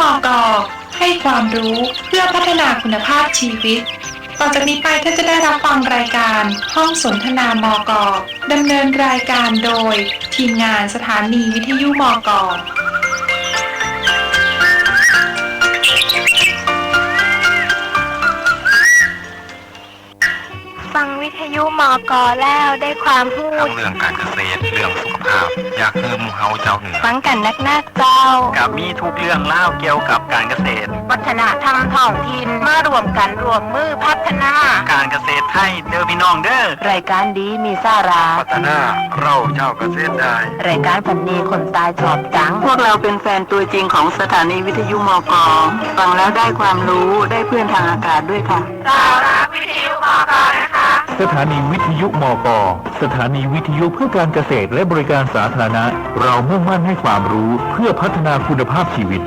มอกอให้ความรู้เพื่อพัฒนาคุณภาพชีวิต ต่อจากนี้ไปท่านจะได้รับฟังรายการห้องสนทนามอกอดำเนินรายการโดย ทีมงานสถานีวิทยุมอกอฟังวิทยุมอกอแล้วได้ความรู้ทั้งเรื่องการเกษตรเรื่องสุข ภาพ อยากคือหมูเฮาเจ้าเหนือฟังกันนักหน้าเจ้า กับมีทุกเรื่องเล่าเกี่ยวกับการเกษตร วัฒนธรรมท้องถิ่นมารวมกันรวมมือพัฒนา การเกษตรไทยเด้อพี่น้องเด้อรายการดีมีสาระพัฒนาเราเจ้าเกษตรได้ รายการพันนีคนตายชอบจัง พวกเราเป็นแฟนตัวจริงของสถานีวิทยุมอกอฟังแล้วได้ความรู้ได้เพื่อนทางอากาศด้วยค่ะเรารักวิทยุมอกอนะคะ สถานีวิทยุมก สถานีวิทยุเพื่อการเกษตรและบริการสาธารณะ เรามุ่งมั่นให้ความรู้เพื่อพัฒนาคุณภาพชีวิต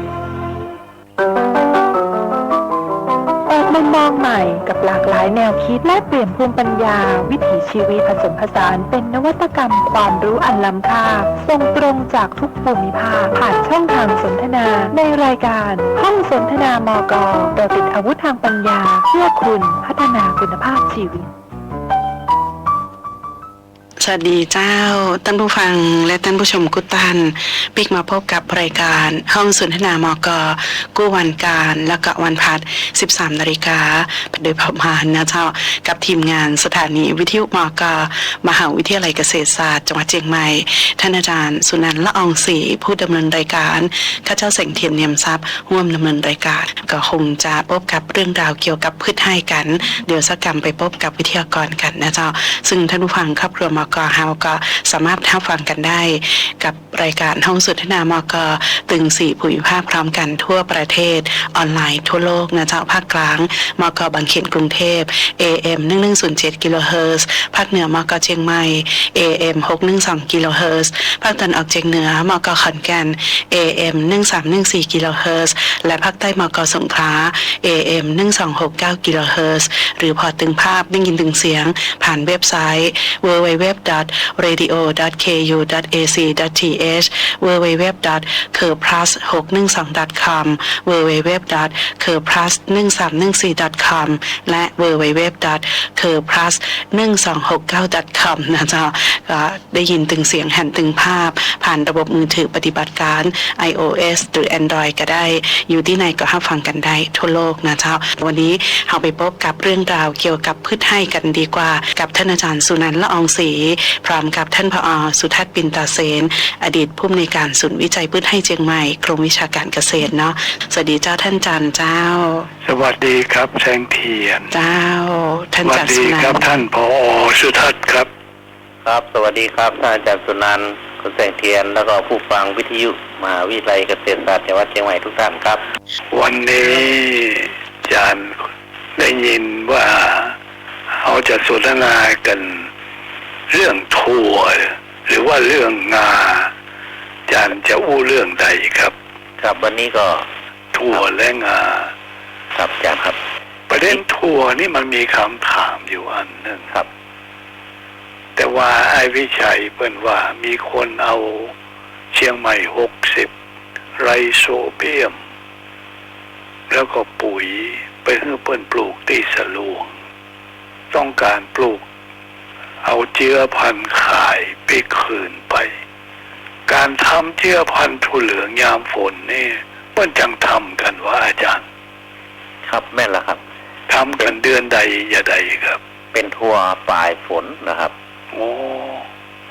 เปิดมุมมองใหม่กับหลากหลายแนวคิดและเปลี่ยนภูมิปัญญา วิถีชีวิตผสมผสานเป็นนวัตกรรมความรู้อันล้ำค่าส่งตรงจากทุกภูมิภาคผ่านช่องทางสนทนา ในรายการ ห้องสนทนามกเราติดอาวุธทางปัญญา เพื่อคุณพัฒนาคุณภาพชีวิต สวัสดีเจ้าท่านผู้ฟังและท่านผู้ชมกุตันปิกมาพบกับรายการห้องสนทนามกกู้วันการและก็วันพัด 13 นาฬิกาโดยประมาณนะเจ้ากับทีมงานสถานีวิทยุมกมหาวิทยาลัยเกษตรศาสตร์จังหวัดเชียงใหม่ ท่านอาจารย์สุนันท์ละอองศรีผู้ดำเนินรายการข้าเจ้าแสงเทียนเนียมทรัพย์ร่วมดำเนินรายการ ก็คงจะพบกับเรื่องราวเกี่ยวกับพืชให้กัน เดี๋ยวสักกรรมไปพบกับวิทยากรกันนะเจ้าซึ่งท่านผู้ฟังครอบครัวมกเฮาก็สามารถรับฟังกันได้กับรายการห้องสนทนามกตึงสี่ภูมิภาคพร้อมกันทั่วประเทศออนไลน์ทั่วโลกนะเจ้าภาคกลางมกบางเขนกรุงเทพ AM 1107กิโลเฮิรตซ์ภาคเหนือมกเชียงใหม่ AM 612กิโลเฮิรตซ์ภาคตะวันออกเฉียงเหนือมกขอนแก่น AM 1314กิโลเฮิรตซ์และภาคใต้มกสงขลา AM 1269กิโลเฮิรตซ์หรือพอตึงภาพได้ยินถึงเสียง ผ่านเว็บไซต์ www.radio.ku.ac.th www.curplus612.com www.curplus1314.com และ www.curplus1269.com นะเจ้าก็ได้ยินถึงเสียงแห่นถึงภาพ ผ่านระบบมือถือปฏิบัติการ iOS หรือ Android ก็ได้ อยู่ที่ไหนก็รับฟังกันได้ทั่วโลกนะเจ้า วันนี้เราไปพบกับเรื่องราวเกี่ยวกับพืชให้กันดีกว่า กับท่านอาจารย์สุนันท์ละอองศรีพร้อมกับท่านผอสุทัศน์ปินตาเสนอดีตผู้อำนวยการศูนย์วิจัยพืชให้เชียงใหม่กรมวิชาการเกษตรเนาะสวัสดีเจ้าท่านอาจารย์เจ้า สวัสดีครับแสงเทียน เจ้า ท่านสวัอาจารย์สดีสุนันครับท์ท่านพอสุทัศน์ครับ ครับ สวัสดีครับท่านอาจารย์สุนันท์คุณแสงเทียนแล้วก็ผู้ฟังวิทยุมหาวิทยาลัยเกษตรศาสตร์จังหวัดเชียงใหม่ทุกท่านครับ วันนี้อาจารย์ได้ยินว่าเขาจะสนทนากัน เรื่องถั่วหรือว่าเรื่องงาอาจารย์จะอู้เรื่องใดครับ ครับวันนี้ก็ถั่วและงาครับอาจารย์ครับ ประเด็นถั่วนี่มันมีคำถามอยู่อันหนึ่งครับ แต่ว่าไอ้วิชัยเปิ้นว่ามีคนเอาเชียงใหม่หกสิบไรโซเบียม แล้วก็ปุ๋ยไปให้เปิ้นปลูกที่สลวง ต้องการปลูก เอาเจือพันธุ์ขายไปคืนไป การทำเจือพันธุ์ถั่วเหลืองยามฝนนี่เปิ้นจังทำกันว่าอาจารย์ ครับแม่นแล้วครับทำกันเดือนใดอย่าใดครับ เป็นทัวร์ปลายฝนนะครับโอ้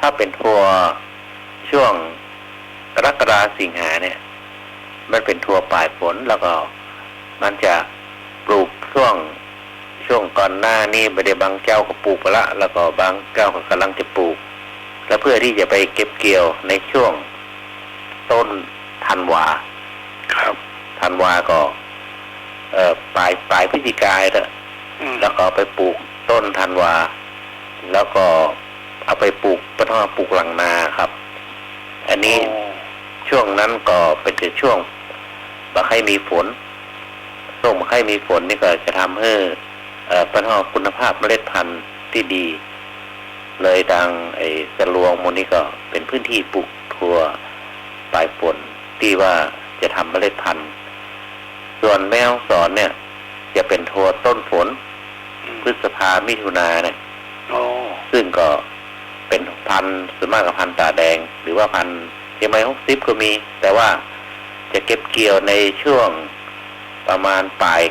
ถ้าเป็นทัวร์ช่วงกรกฎาสิงหาเนี่ย มันเป็นทัวร์ปลายฝนแล้วก็มันจะปลูกช่วง ช่วงก่อนหน้านี้บริบางเจ้าก็ปลูกไปละ แล้วก็บางเจ้าก็กำลังจะปลูก แล้วเพื่อที่จะไปเก็บเกี่ยวในช่วงต้นธันวา ครับธันวาก็เอ่อปลายปลายพฤศจิกายนอืมแล้วก็เอาไปปลูกต้นธันวา แล้วก็เอาไปปลูกปะท้อปลูกหลังนาครับ อันนี้โอ้ช่วงนั้นก็เป็นแต่ช่วงบาใครมีฝนช่วงบาใครมีฝนนี่ก็จะทำให้เอ่อ ปะท้อคุณภาพเมล็ดพันธุ์ที่ดี เลยทางไอ้สะลวงมูลนี้ก็เป็นพื้นที่ปลูกทั่วปลายฝนที่ว่าจะทำเมล็ดพันธุ์ ส่วนแม่ฮ่องสอนเนี่ย จะเป็นทัวต้นฝนอืมพฤษภามิถุนาเนี่ยอ๋อซึ่งก็เป็นพันธุ์ส่วนมากกับพันธุ์ตาแดง หรือว่าพันธุ์เชียงใหม่ฮกซิปก็มี แต่ว่าจะเก็บเกี่ยวในช่วงประมาณปลาย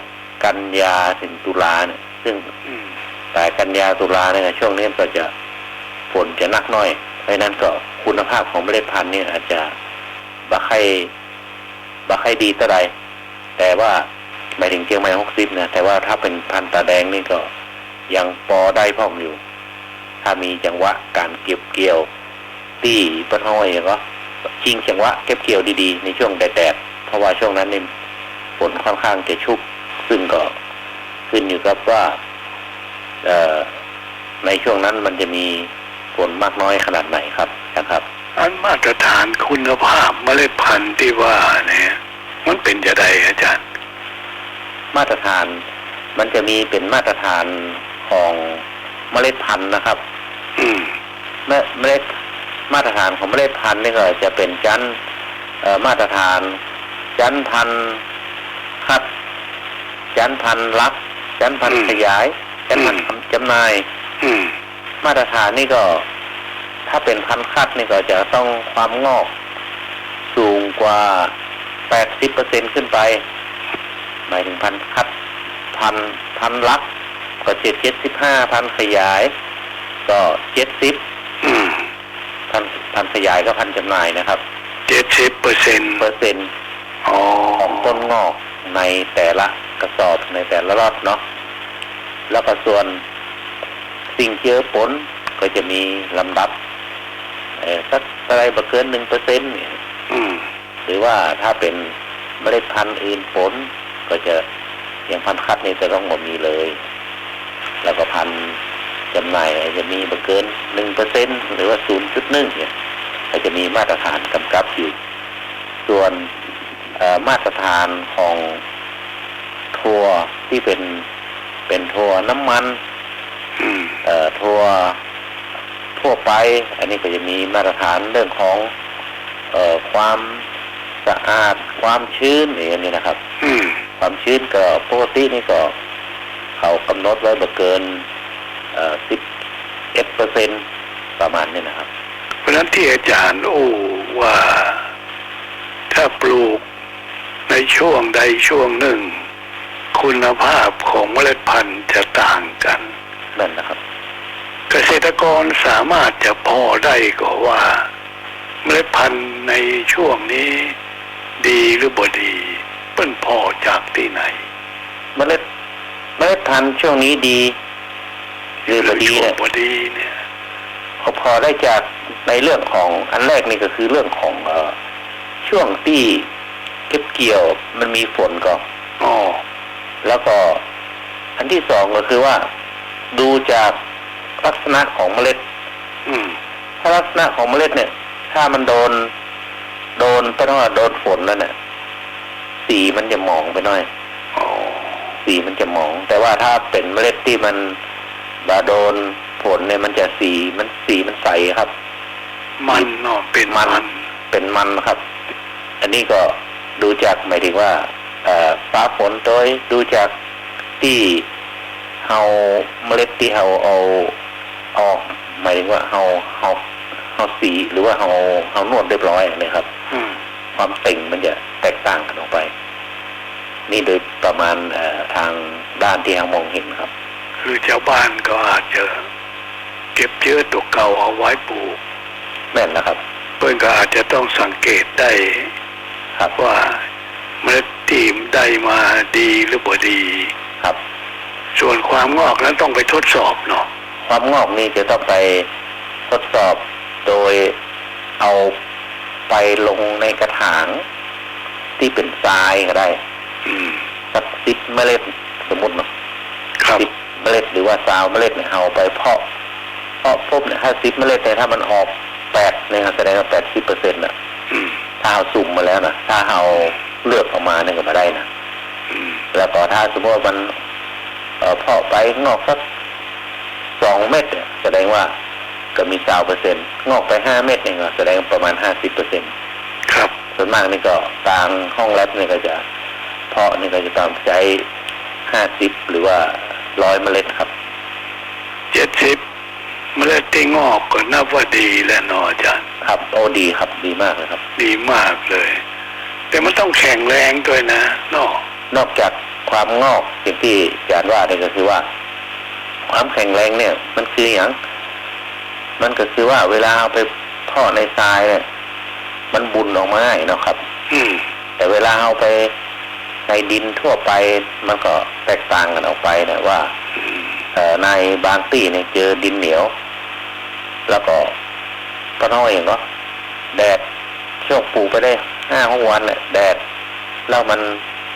กันยาถึงตุลาเนี่ย ซึ่งอืมปลายกันยาตุลาเนี่ยช่วงนี้ก็จะฝนจะหนักหน่อย เพราะฉะนั้นก็คุณภาพของเมล็ดพันธุ์เนี่ยอาจจะบักให้บักให้ดีเท่าใดแต่ว่าหมายถึงเชียงใหม่ฮกซิปนะแต่ว่าถ้าเป็นพันธุ์ตาแดงนี่ก็ยังปอได้พ่องอยู่ ถ้ามีจังหวะการเก็บเกี่ยวที่ปะห้อยก็ชิงจังหวะเก็บเกี่ยวดีๆ ในช่วงแดดๆเพราะว่าช่วงนั้นนี่ฝนค่อนข้างจะชุก ซึ่งก็ขึ้นอยู่กับว่าเอ่อในช่วงนั้นมันจะมีฝนมากน้อยขนาดไหนครับนะครับ อันมาตรฐานคุณภาพเมล็ดพันธุ์ที่ว่าเนี่ย มันเป็นจะไดอาจารย์ มาตรฐานมันจะมีเป็นมาตรฐานของเมล็ดพันธุ์นะครับ อืมเมล็ดเมล็ดมาตรฐานของเมล็ดพันธุ์นี่ก็จะเป็นจันทร์เอ่อมาตรฐานจันทร์พันธุ์คัด จันทร์พันธุ์รักจันทร์พันธุ์ขยายจันทร์พันธุ์จำหน่ายอืมมาตรฐานนี่ก็ ถ้าเป็นพันธุ์คัดนี่ก็จะต้องความงอก สูงกว่า80เปอร์เซ็นขึ้นไป หมายถึงพันธุ์คัดพันธุ์พันธุ์รักก็เจ็ดเจ็ดสิบห้าพันธุ์ขยาย ก็เจ็ดสิบอืมพันพันขยายก็พันจำหน่ายนะครับเจ็ดสิบเปอร์เซ็นต์เปอร์เซ็นต์อ๋อของต้นงอกในแต่ละก ระสอบในแต่ละรอบเนาะแล้วก็ส่วนสิ่งเจือปนก็จะมีลำดับเออสักอะไรบ่เกินหนึ่งเปอร์เซ็นต์เนี่ยอืมหรือว่าถ้าเป็นเมล็ดพันธุ์อื่นผล ก็จะอย่างพันธุ์คัดนี่จะต้องหมดมีเลย แล้วก็พันธุ์จำหน่ายอาจจะมีบ่เกินหนึ่งเปอร์เซ็นหรือว่าศูนย์จุดหนึ่งเนี่ยก็จะมีมาตรฐานกำกับอยู่ ส่วนเอ่อมาตรฐานของ ทัวร์ที่เป็นเป็นทัวร์น้ำมันอืมเอ่อทัวร์ทั่วไป อันนี้ก็จะมีมาตรฐานเรื่องของเอ่อความสะอาดความชื้นอย่างนี้นะครับอืมความชื้นก็ปกตินี่ก็ เขากำหนดไว้บ่เกินสิบเอ็ดเปอร์เซ็นประมาณนี้นะครับ เพราะฉะนั้นที่อาจารย์โอ้ว่าถ้าปลูกในช่วงใดช่วงหนึ่ง คุณภาพของเมล็ดพันธุ์จะต่างกันนั่นนะครับ เกษตรกรสามารถจะพอได้ก็ว่า เมล็ดพันธุ์ในช่วงนี้ดีหรือบ่ดีเปิ้นพอจากที่ไหน เมล็ดเมล็ดพันธุ์ช่วงนี้ดี หรือบดีช่วเนี่งยบ่ดีเนี่ยเขาพอได้จากในเรื่องของอันแรกนี่ก็คือเรื่องของเออช่วงที่เก็บเกี่ยวมันมีฝนก่อน อ๋อ แล้วก็อันที่สองก็คือว่าดูจากลักษณะของเมล็ด อืม ถ้าลักษณะของเมล็ดเนี่ย ถ้ามันโดน โดนเพราะว่าโดนฝนแล้วเนี่ยสีมันจะหมองไปหน่อยอ๋อสีมันจะหมอง แต่ว่าถ้าเป็นเมล็ดที่มันบาโดนฝนเนี่ยมันจะสีมันสีมันใสครับ มันเนาะเป็นมัมันนเป็นมันนะครับ อันนี้ก็ดูจากหมายถึงว่าเอ่อ ฟ้าฝนโดยดูจากที่เฮาเมล็ดที่เฮาเอาออกหมายถึงว่าเฮาเฮาเฮาสีหรือว่าเฮาเฮานวดเรียบร้อยนะครับอืมความเต่งมันจะแตกต่างกันออกไป นี่โดยประมาณเอ่อทางด้านที่เฮามองเห็นครับ คือชาวบ้านก็อาจจะเก็บเชื้อตัวเก่าเอาไว้ปลูกแม่นนะครับ เพื่อนก็อาจจะต้องสังเกตได้ครับว่าเมล็ด ทีมได้มาดีหรือบ่ดี ครับ ส่วนความงอกนั้นต้องไปทดสอบเนาะความงอกนี่จะต้องไปทดสอบโดยเอาไปลงในกระถาง ที่เป็นทรายก็ได้อืมสักสิบเมล็ดสมมติเนาะครับสิบเมล็ดหรือว่าสาวเมล็ดเนี่ยเอาไปเพาะเพาะปุ๊บเนี่ยถ้าสิบเมล็ดเนี่ยถ้ามันออกแปดเนี่ยแสดงว่าแปดสิบเปอร์เซ็นต์นะอืมถ้าเอาสุ่มมาแล้วนะถ้าเอา เลือกออกมาเนี่ยก็มาได้นะอืมแล้วก็ถ้าสมมติว่ามันเอ่อเพาะไปงอกสักสองเม็ดเนี่ยแสดงว่าก็มีสาวเปอร์เซ็นต์งอกไปห้าเม็ดเนี่ยก็แสดงประมาณห้าสิบเปอร์เซ็นต์ครับ ส่วนมากนี่ก็ทางห้องแลบเนี่ยก็จะไปเพาะนี่ก็จะต้องใช้ห้าสิบหรือว่าร้อยเมล็ดครับเจ็ดสิบเมล็ดที่งอกก็นับว่าดีแล้วเนาะอาจารย์ ครับโอ้ดีครับดีมากเลยครับ ดีมากเลย แต่มันต้องแข็งแรงด้วยนะเนาะนอกจากความงอกอย่างที่อาจารย์ว่าเนี่ยก็คือว่า ความแข็งแรงเนี่ย มันคืออย่างมันก็คือว่าเวลาเอาไปเพาะในทรายเนี่ย มันบุญออกมาง่ายเนาะครับ อืม แต่เวลาเอาไปในดินทั่วไป มันก็แตกต่างกันออกไปนะว่าอืมเอ่อในบางที่เนี่ยเจอดินเหนียว แล้วก็ก็น้อยอย่างก็แดดช่วงปลูกไปได้ ห้าหกวันเนี่ยแดดแล้วมัน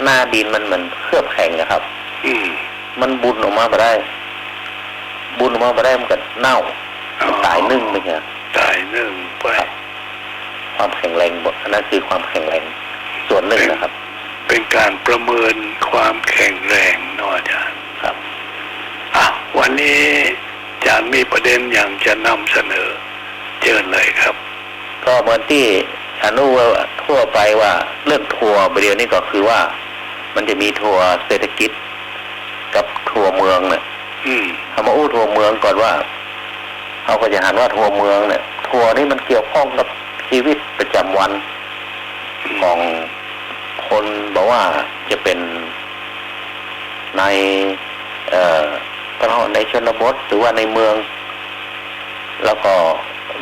หน้าดินมันเหมือนเคลือบแข็งนะครับ อืมมันบุญออกมาไม่ได้ บุญออกมาไม่ได้มันก็เน่ามันตายนึ่งไปเนี่ยตายหนึ่งไปความแข็งแรงบอันนั้นคือความแข็งแรงส่วนหนึ่งนะครับ เป็นการประเมินความแข็งแรงเนาะอาจารย์ครับอะวันนี้อาจารย์มีประเด็นอย่างจะนำเสนอเชิญเลยครับ ก็เหมือนที่ อนุว่าทั่วไปว่าเรื่องทัวร์ประเดี๋ยวนี้ก็คือว่า มันจะมีทัวร์เศรษฐกิจ กับทัวร์เมืองเนี่ยอืมคำว่าอู้ทัวร์เมืองก่อนว่าเขาก็จะหันว่าทัวร์เมืองเนี่ย ทัวร์นี่มันเกี่ยวข้องกับชีวิตประจำวันของคนบอกว่าจะเป็นในเอ่อพระในชนบทหรือว่าในเมือง แล้วก็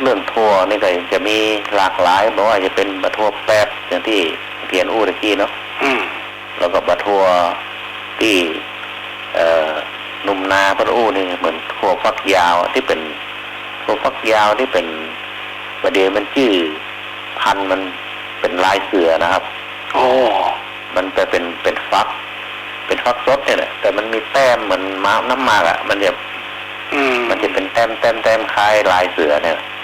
เรื่องทัวร์นี่ก็จะมีหลากหลายบอกว่าจะเป็นบัตรทัวร์แป๊บอย่างที่เพียนอู้ตะกี้เนาะอืมแล้วก็บัตรทัวร์ที่เอ่อหนุ่มนาพระอู้นี่เหมือนทัวร์ฟักยาวอะที่เป็นทัวร์ฟักยาวที่เป็นประเดี๋ยวมันชื่อพันธุ์มันเป็นลายเสือนะครับ โอ้มันจะเป็นเป็นฟัก เป็นฟักซดเนี่ยแหละแต่มันมีแต้มเหมือนม้าน้ำหมากอะ มันจะอืมมันจะเป็นแต้มแต้มแต้มคล้ายลายเสือเนี่ยอืม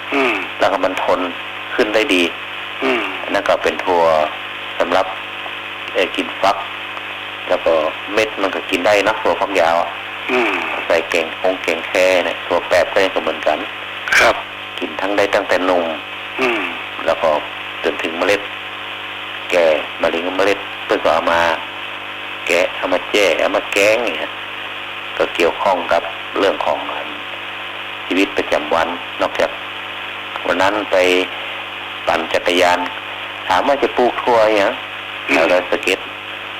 แล้วก็มันทนขึ้นได้ดีอืมอันนั่นก็เป็นทัวร์สำหรับเอ่อกินฟัก แล้วก็เม็ดมันก็กินได้นะทัวร์ฟักยาวอะอืมใส่เก่งคงเก่งแค่เนี่ยทัวร์แปบก็ยังก็เหมือนกัน ครับ กินทั้งได้ตั้งแต่นมอืมแล้วก็จนถึงเมล็ด แก่มาถึงเมล็ดเพื่อก็เอามา แกะเอามาแจ้เอามาแกงเนี่ยก็เกี่ยวข้องกับเรื่องของชีวิตประจำวันนอกจากวั นนั้นไปปั่นจักรยาน ถามว่าจะปลูกทัวร์อย่างอืมเราเลยสเก็ต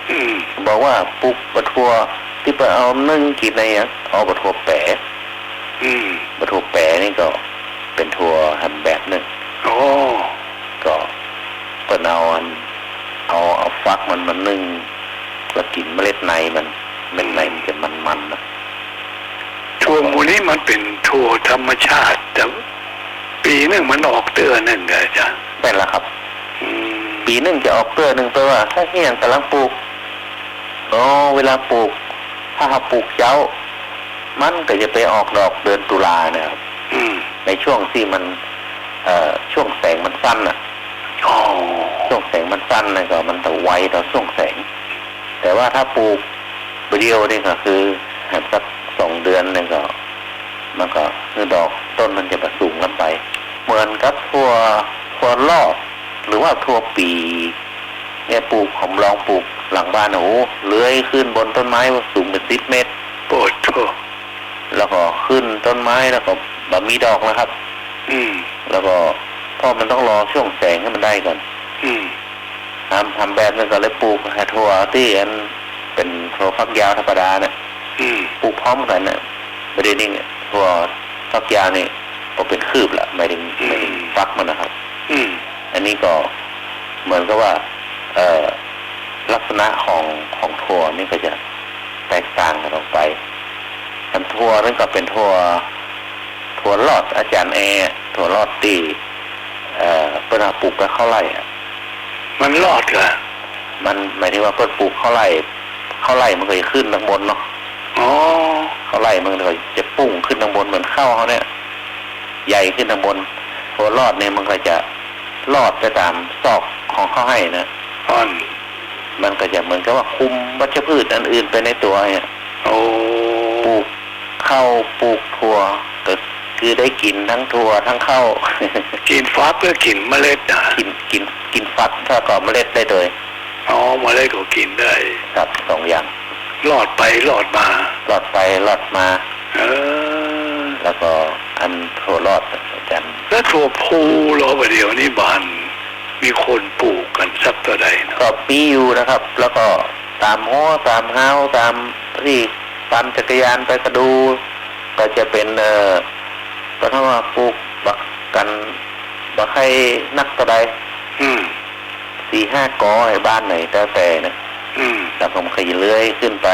อืมบอกว่าปลูกบะทัวที่ไปเอานึ่งกินอะไรอย่างเอาบะทัวแปะอืมบะทัวแปะนี่ก็เป็นทัวทำแบบหนึ่งโอ้ก็เปิดเอาอันเอาเอาฟักมันมานึ่งแล้วกินเมล็ดในมันเม็ดในมันจะมันๆนะทัวร์หมูนี้มันเป็นทัวร์ธรรมชาติ แต่ ปีหนึ่งมันออกเตือนหนึ่งไงอาจารย์แม่นละครับอืมปีหนึ่งจะออกเตื้อหนึ่งตัวถ้าเฮียงกำลังปลูกอ๋อเวลาปลูก ถ้าเราปลูกเจ้า มันก็จะไปออกดอกเดือนตุลาเนี่ยครับอืมในช่วงที่มัน เอ่อช่วงแสงมันสั้นอะอ๋อช่วงแสงมันสั้นนะก็มันจะไวต่อช่วงแสง แต่ว่าถ้าปลูกเดียวนี่ก็คือหันสักสองเดือนนี่ก็มันก็คือดอกต้นมันจะมาสูงกันไป เหมือนกับทั่วทั่วรอบหรือว่าทั่วปีเนี่ยปลูกผมลองปลูกหลังบ้านโอ้โหเลื้อยขึ้นบนต้นไม้สูงเป็นสิบเมตรโปรดทัวร์แล้วก็ขึ้นต้นไม้แล้วก็แบบมีดอกนะครับ อืม แล้วก็เพราะมันต้องรอช่วงแสงให้มันได้ก่อน อืมทำทำแบบนึงก็เลยปลูกแฮทัวที่อันเป็นทัวฟักยาวธรรมดาเนี่ยอืมปลูกพร้อมกันเนี่ยประเด็นนี้เนี่ยทัวฟักยาวนี่ ก็เป็นคืบละไม่ถึงไม่ถึงฟักมันนะครับ อืม อันนี้ก็เหมือนกับว่า เอ่อลักษณะของของทัวร์นี่ก็จะแตกต่างกันออกไปอันทัวร์นั่นก็เป็นทัวร์ทัวร์ลอดอาจารย์แอร์ทัวร์ลอดตีเอ่อเป็นเอาปลูกไปเข้าไร่อะมันรอดเหรอมันหมายถึงว่าเพิ่นปลูกข้าวไร่ข้าวไร่มันก็จะขึ้นทางบนเนาะอ๋อข้าวไร่มันก็จะปุ้งขึ้นทางบนเหมือนข้าวเขาเนี่ย ใหญ่ขึ้นทางบนพอรอดเนี่ยมันก็จะรอดไปตามซอกของเขาให้นะอ่อนมันก็จะเหมือนกับว่าคุมวัชพืชอันอื่นไปในตัวเนี่ยโอ้ปลูกข้าวปลูกถั่วก็คือได้กินทั้งถั่วทั้งข้าวกินฟ้าเพื่อกินเมล็ดนะกินกินกินฝักถ้าก็เมล็ดได้เลยออ๋อมาเลยก็กินได้ครับสองอย่างรอดไปรอดมาหลอดไปหลอดมา เออ แล้วก็ อันโทรรอดอาจารย์แล้วถั่วพูรอประเดี๋ยวนี้บานมีคนปลูกกันสักตัวใดเนาะก็มีอยู่นะครับ แล้วก็ตามห้อตามเฮาตามที่ตามจักรยานไปกระดู ก็จะเป็นเอ่อก็ถ้าว่าปลูกบักกันบักให้นักตัวใดอืมสี่ห้ากอให้บ้านไหนแต่แต่นะอืมแล้วผมขยเลื้อยขึ้นไป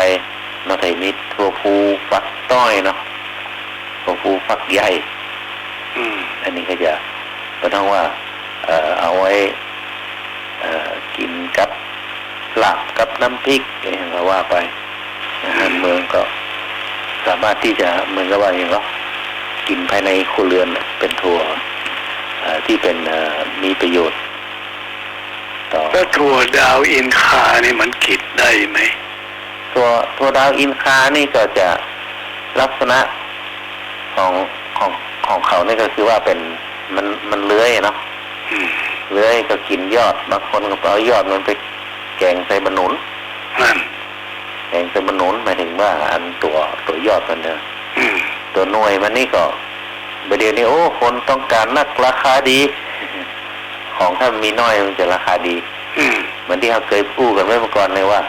มาไถมิดทั่วภูฟักต้อยเนาะ ทั่วภูฟักใหญ่อืมอันนี้ก็จะก็ต้องว่า เอ่อเอาไว้เอ่อกินกับลาบกับน้ำพริกอย่างก็ว่าไปอาหารเมืองก็สามารถที่จะเหมือนกับว่าอย่างก็กินภายในครัวเรือนน่ะเป็นถั่วเอ่อที่เป็นเอ่อมีประโยชน์ต่อแล้วถั่วดาวอินคานี่มันกินได้ไหมตัวตัวดาวอินคานี่ก็จะลักษณะ ของของของเขานี่ก็คือว่าเป็นมันมันเลื้อยเนาะอืมเลื้อยก็กินยอดบางคนก็เอายอดมันไปแกงใส่บะหนุนนั่นแกงใส่บะหนุนหมายถึงว่าอันตัวตัวยอดมันเนี่ยอืมตัวหน่วยมันนี่ก็ประเดี๋ยวนี้โอ้คนต้องการนักราคาดี ของถ้ามันมีน้อยมันจะราคาดีอืมเหมือนที่เราเคยพูดกันไว้เมื่อก่อนเลยว่า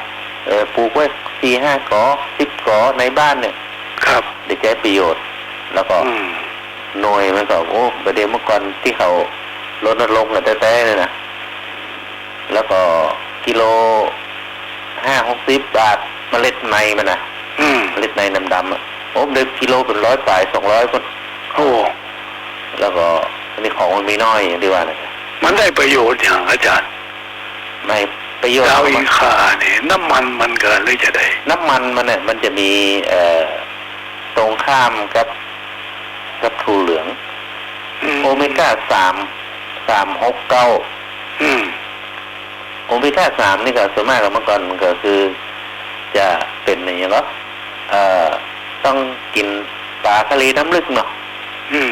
เออปลูกไว้สี่ห้ากอสิบกอในบ้านเนี่ย ครับได้ใช้ประโยชน์ แล้วก็อืมหน่วยมันก็โอ้ประเดี๋ยวเมื่อก่อนที่เขาลดลงกันแต่แต่เลยนะแล้วก็กิโลห้าหกสิบบาทเมล็ดในมันนะอืมเมล็ดในดำๆอะโอ้เด็กกิโลเป็นร้อยปลายสองร้อยคนโอ้แล้วก็อันนี้ของมันมีน้อยอย่างที่ว่านะมันได้ประโยชน์อย่างอาจารย์ไม่ประโยชน์ดาวของอิมันนคาเนี่ยน้ำมันมันเกินหรือจะได้ น้ำมันมันเนี่ยมันจะมีเอ่อตรงข้ามกับ กับทูเหลืองอืมโอเมก้าสามสามหกเก้าอืมโอเมก้าสามนี่ก็ส่วนมากกับเมื่อก่อนมันก็คือ จะเป็นอย่างเงี้ยก็เอ่อต้องกินปลาทะเลน้ำลึกเนาะอืม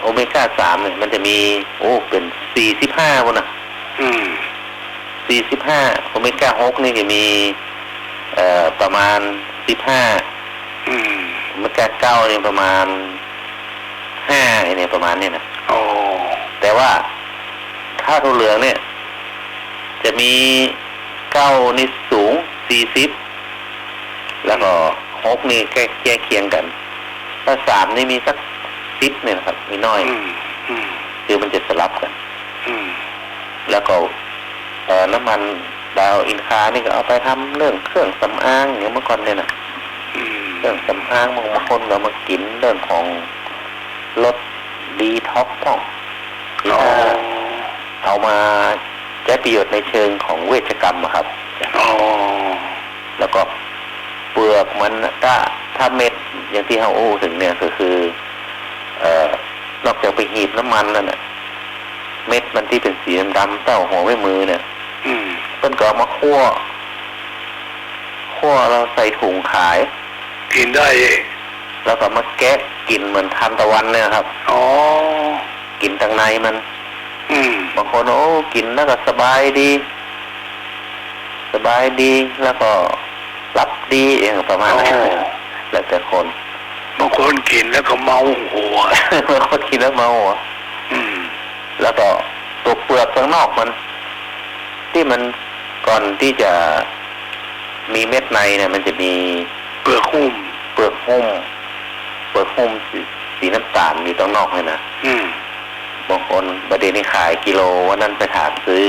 โอเมก้าสามเนี่ยมันจะมี โอ้ เป็นสี่สิบห้าวันนะอืมสี่สิบห้าโอเมก้าหกนี่จะมี เอ่อประมาณสิบห้าอืมโอเมก้าเก้านี่ประมาณ ห้าเนี่ยประมาณเนี่ยนะโอ้แต่ว่าถ้าถั่วเหลืองเนี่ย จะมีเก้านี่สูงสี่สิบแล้วก็หกนี่ใกล้เคียงเคียงกัน ถ้าสามนี่มีสักสิบเนี่ยนะครับ มีน้อยอืมอืมคือมันจะสลับกันอืมแล้วก็เอ่อน้ำมันดาวอินคานี่ก็เอาไปทำเรื่องเครื่องสำอางอย่างเมื่อก่อนเนี่ยนะอืมเครื่องสำอางบางคนก็มากินเรื่องของ ลดดีท็อกพ่องที่อ๋อถ้าเอามาใช้ประโยชน์ในเชิงของเวชกรรมอะครับอ๋อแล้วก็เปลือกมันถ้าถ้าเม็ดอย่างที่เขาอู้ถึงเนี่ยก็คือเอ่อนอกจากไปหีบน้ำมันนั่นน่ะเม็ดมันที่เป็นสีดำๆเต้าหัวไว้มือเนี่ยอืมเพิ่นก็เอามาคั่วคั่วเราใส่ถุงขาย กินได้ แล้วก็มาแกะกินเหมือนทานตะวันเนี่ยครับอ๋อกินทางในมัน อืมบางคนโอ้กินแล้วก็สบายดี สบายดีแล้วก็รับดีเองประมาณนั้นอ๋อแล้วแต่คนบางคนกินแล้วก็เมาหัวบางคนกินแล้วเมาหัวอืมแล้วก็ตัวเปลือกข้างนอกมัน ที่มันก่อนที่จะมีเม็ดในเนี่ย มันจะมีเปลือกหุ้ม เปลือกหุ้ม เปลือกหุ้มสีสีน้ำตาลอยู่ตรงนอกเลยนะอืบางคนประเดี๋ยวนี้ขายกิโลวันนั้นไปถามซื้อ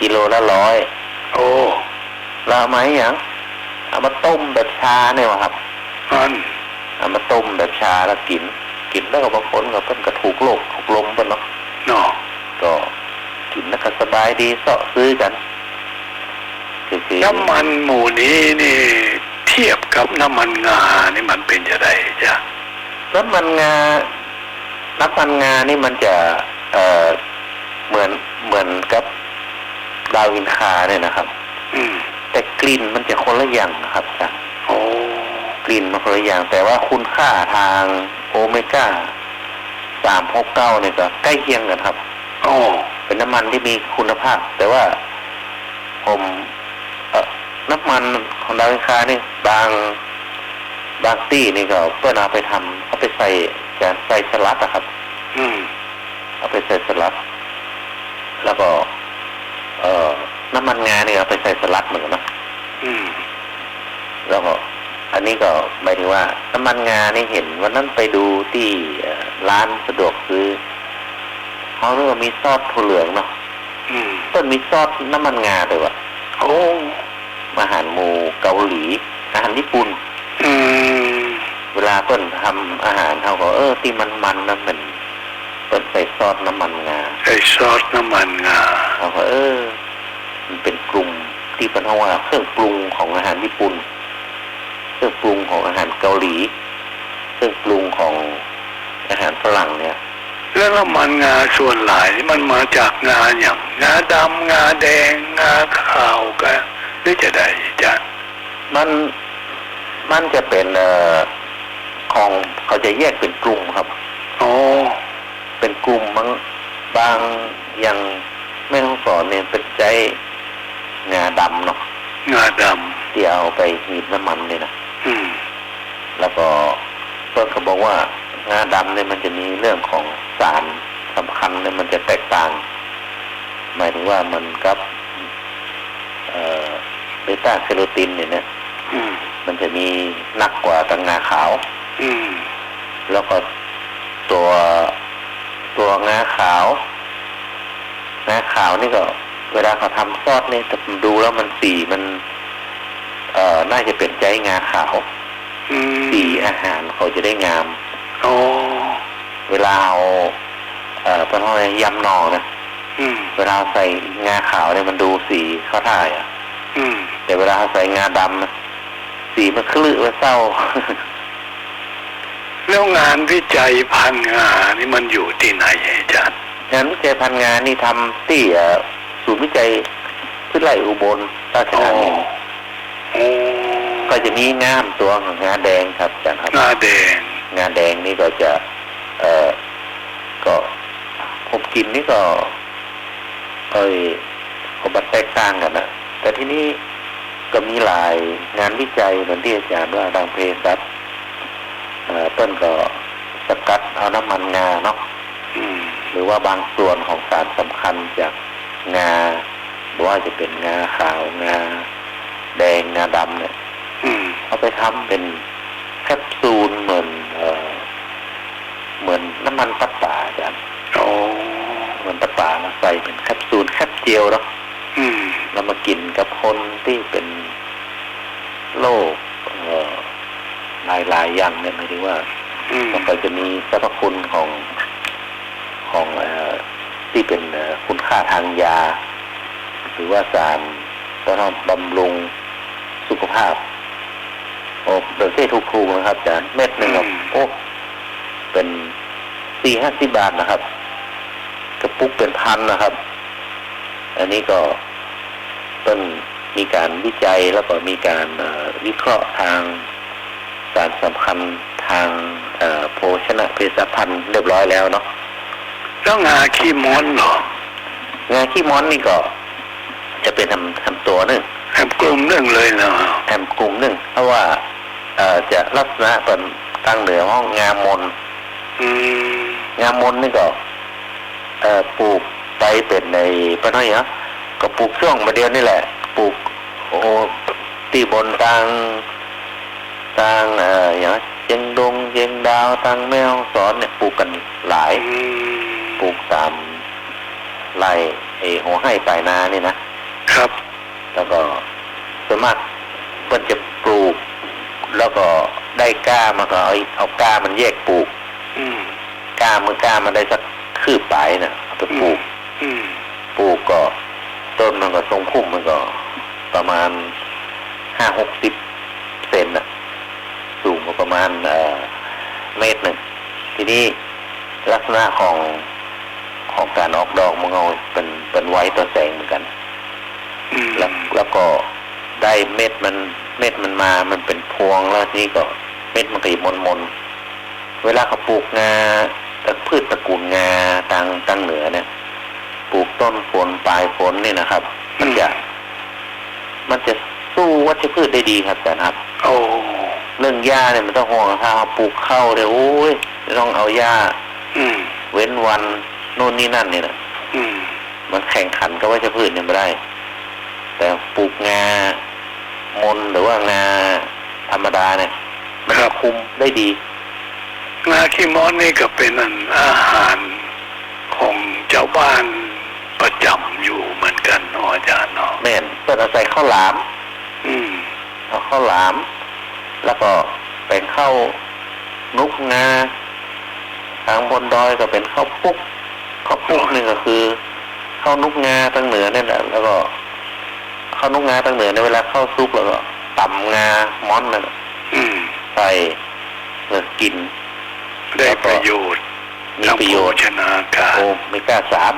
กิโลละร้อยโอ้ล้วเอามาให้หยังเอามาต้มแบบชาเนี่ยวะครับอันเอามาต้มแบบชาแล้วกิน กินแล้วก็บางคนก็เพิ่นก็ถูกโรคถูกลมเพิ่นเนาะเนาะก็กินแล้วก็สบายดีเสาะซื้อกันคือคือน้ำมันหมูนี้นี่ ทียบกับน้ำมันงานี่มันเป็นจะได้จ้ะน้ำมันงา น้ำมันงานี่มันจะเอ่อเหมือนเหมือนกับดาวอินคาเนี่ยนะครับ อืม แต่กลิ่นมันจะคนละอย่างนะครับอาจารย์โอ้กลิ่นมันคนละอย่าง แต่ว่าคุณค่าทางโอเมก้าสามหกเก้าเนี่ยก็ใกล้เคียงกันครับ โอ้เป็นน้ำมันที่มีคุณภาพ แต่ว่าโอผมเอ่อ น้ำมันของดาวอังคารนี่บางบางตี้นี่ก็เพื่อนเอาไปทำเอาไปใส่จานใส่สลัดอะครับ อืม เอาไปใส่สลัด แล้วก็ เอ่อ น้ำมันงาเนี่ยเอาไปใส่สลัดเหมือนกันนะอืม แล้วก็อันนี้ก็หมายถึงว่า น้ำมันงานี่เห็นวันนั้นไปดูที่เอ่อร้านสะดวกซื้อเขาเรียกว่ามีซอสถั่วเหลืองเนาะอืมต้นมีซอสน้ำมันงาด้วยวะโอ้ อาหารหมูเกาหลี อาหารญี่ปุ่นอืมเวลาเปิ้นทำอาหารเขาก็เออที่มันมันๆนะมันเปิ้นใส่ซอสน้ำมันงาไอซอสน้ำมันงาเขาก็เออ มันเป็นกลุ่มที่เป็นเขาว่าเครื่องปรุงของอาหารญี่ปุ่น เครื่องปรุงของอาหารเกาหลี เครื่องปรุงของอาหารฝรั่งเนี่ย แล้วน้ำมันงาส่วนหลายนี่มันมาจากงาอย่างงาดำงาแดงงาขาวกันห รือจะได้จ้ะมันมันจะเป็นเอ่อของเขาจะแยกเป็นกลุ่มครับโอ้เป็นกลุ่มบางบางอย่างแม่ต้องสอนเนี่ยเป็นใจงาดำเนาะงาดที่เอาไปหีบน้ำมันเนี่ยนะำอืมแล้วก็เพื่อนเขาบอกว่างาดำเนี่ยมันจะมีเรื่องของสารสำคัญเนี่ยมันจะแตกต่าง หมายถึงว่ามันกับเอ่อ เบต้าแคโรตินเนี่ยนะอืมมันจะมีหนักกว่าตังงาขาว อืมแล้วก็ตัวตัวงาขาวงาขาวนี่ก็ เวลาเขาทำซอสเนี่ยแต่ผมดูแล้วมันสีมัน เอ่อน่าจะเป็นใจงาขาวอืมสีอาหารเขาจะได้งามโอ้เวลาเอาเอ่อเป็นอะไรยำหนอนะอืมเวลาใส่งาขาวเนี่ยมันดูสีเข้าท่ายอะอืม แต่เวลาใส่งาดำนะสีมันคลื้อเศร้า แล้วงานวิจัยพันธุ์งานี่มันอยู่ที่ไหนอาจารย์งั้นวิจัยพันธุ์งานนี่ทำที่เอ่อศูนย์วิจัยพืชไร่อุบลราชโอ้ธานีโอ้ก็จะมีงามตัวของงาแดงครับอาจารย์ครับงาแดงงาแดงนี่ก็จะ เอ่อก็ผมกินนี่ก็เอ้ยก็บัดแตกต่างกันนะแต่ที่นี้ ก็มีหลายงานวิจัยเหมือนที่อาจารย์ว่าทางเภสัชเอ่อเปิ้นก็สกัดเอาน้ำมันงาเนาะอืมหรือว่าบางส่วนของสารสำคัญจากงาไม่ว่าจะเป็นงาขาวงา แดงงาดำเนี่ยอืมเอาไปทำเป็นแคปซูลเหมือนเอ่อเหมือนน้ำมันตับป่าอาจารย์โอ้เหมือนตับป่ามาใส่เป็นแคปซูลแคปเจลเนาะ อืมเรามากินกับคนที่เป็นโรคเอ่อหลายหลายๆอย่างเนี่ยหมายถึงว่าอืมมันก็จะมีสรรพคุณของของเอ่อที่เป็นเอ่อคุณค่าทางยา หรือว่าสารต้อนบำรุงสุขภาพ โอ้เดยวเซ่ถูกครูนะครับอาจารย์เม็ดหนึ่งครับโอ้เป็นสี่ห้าสิบบาทนะครับ กระปุกเป็นพันนะครับ อันนี้ก็ ต้นมีการวิจัยแล้วก็มีการเอ่อวิเคราะห์ทางสารสำคัญทางเอ่อโภชนะเภสัชพันธ์เรียบร้อยแล้วเนาะแล้วงาขี้ม้อนเหรองาขี้ม้อนนี่ก็ จะเป็นทำทำตัวหนึ่งแอบกลุ่มเรื่องเลยเนาะแถมกลุ่มหนึ่งเพราะว่าเอ่อจะลักษณะเป็นตั้งเหนือห้องงามนอืมงามนนี่ก็เอ่อปลูกไปเป็นในปะน้อยเนาะ ก็ปลูกช่วงมาเดียวนี่แหละ ปลูก โอ้โหตีบนทางทางเอ่ออย่างเชียงดงเชียงดาวทางแม่ฮ่องสอนเนี่ยปลูกกันหลายอืมปลูกตามไร่ไอ้หัวให้ปลายนานี่นะครับ แล้วก็ส่วนมากมันจะปลูก แล้วก็ได้ก้ามาก็เอาเอาก้ามันแยกปลูกอืมก้าเมื่อก้ามันได้สักคืบปลายนะเอาไปปลูกอืมปลูกก็ ต้นมันก็ทรงพุ่มมันก็ประมาณห้าหกสิบเซนน่ะสูงก็ประมาณเอ่อเมตรหนึ่ง ทีนี้ลักษณะของของการออกดอกมันเอาเป็นเป็นไว้ต่อแสงเหมือนกันอืมแล้วแล้วก็ได้เม็ดมันเม็ดมันมา มันเป็นพวงแล้วทีนี้ก็เม็ดมันก็มนมนๆเวลาเขาปลูกงาแต่พืชตระกูลงาทางทางเหนือเนี่ย ปลูกต้นฝนปลายฝนนี่นะครับ มันจะ มันจะสู้วัชพืชได้ดีครับอาจารย์ครับ โอ้เรื่องหญ้าเนี่ยมันต้องห่วงถ้าเอาปลูกข้าวเนี่ยโอ้ยต้องเอาหญ้าอืมเว้นวันโน่นนี่นั่นเนี่ยนะอืมมันแข่งขันกับวัชพืชเนี่ยไม่ได้ แต่ปลูกงามนหรือว่างาธรรมดาเนี่ย มันจะคุมได้ดีงาขี้ม้อนนี่ก็เป็นอันอาหารของเจ้าบ้าน อาจารย์เนาะแม่นเปิดอาศัยข้าวหลาม อืมเอาข้าวหลาม แล้วก็เป็นข้าวนุกงาทางบนดอยก็เป็นข้าวปุกข้าวปุกนี่ก็คือข้าวนุกงาทางเหนือเนี่ยแหละแล้วก็ข้าวนุกงาทางเหนือในยเวลาข้าวซุปแล้วก็ตำงาม้อนนั่นน่ะอืมใส่เพื่อกินได้ประโยชน์มีทางประโยโภชน์ชนาการโอเมก้าสาม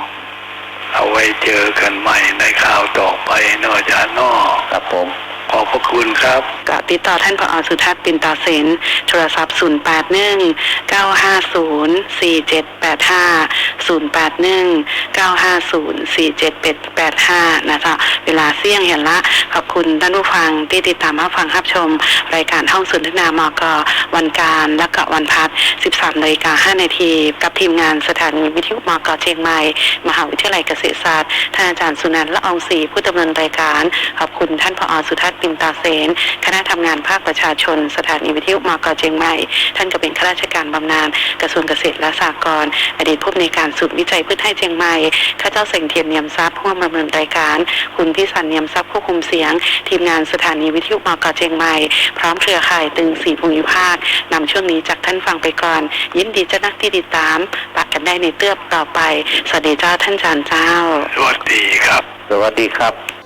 เอาไว้เจอกันใหม่ในข่าวต่อไปนอจานอครับผม ขอบพระคุณครับก็ติดต่อท่านผอสุทัศน์ปินตาเสนโทรศัพท์ 0 8 1 9 5 0 4 7 8 5 0 8 1 9 5 0 4 7 8 5นะคะเวลาเสี่ยงเห็นละ ขอบคุณท่านผู้ฟังที่ติดตามรับฟังรับชม รายการห้องสนทนามกวันการและก็วันพัด13นาฬิกา5นาทีกับทีมงานสถานีวิทยุมกเชียงใหม่ มหาวิทยาลัยเกษตรศาสตร์ท่านอาจารย์สุนันท์ละอองศรีผู้ดำเนินรายการ ขอบคุณท่านผอสุทัศน์ปิมตาเสนคณะทำงานภาคประชาชน สถานีวิทยุมกเชียงใหม่ ท่านก็เป็นข้าราชการบำนาญกระทรวงเกษตรและสหกรณ์อดีตผู้อำนวยการศูนย์วิจัยพืชไทยเชียงใหม่ข้าเจ้าเสงเทียนเนียมทรัพย์ผู้ดำเนินรายการ คุณพิสันเนียมทรัพย์ผู้คุมเสียง ทีมงานสถานีวิทยุมกเชียงใหม่ พร้อมเครือข่ายตึงสีภูมิภาคนำช่วงนี้จากท่านฟังไปก่อน ยินดีเจ้านักที่ติดตามปากกันได้ในเตือบต่อไป สวัสดีเจ้าท่านอาจารย์เจ้า สวัสดีครับ สวัสดีครับ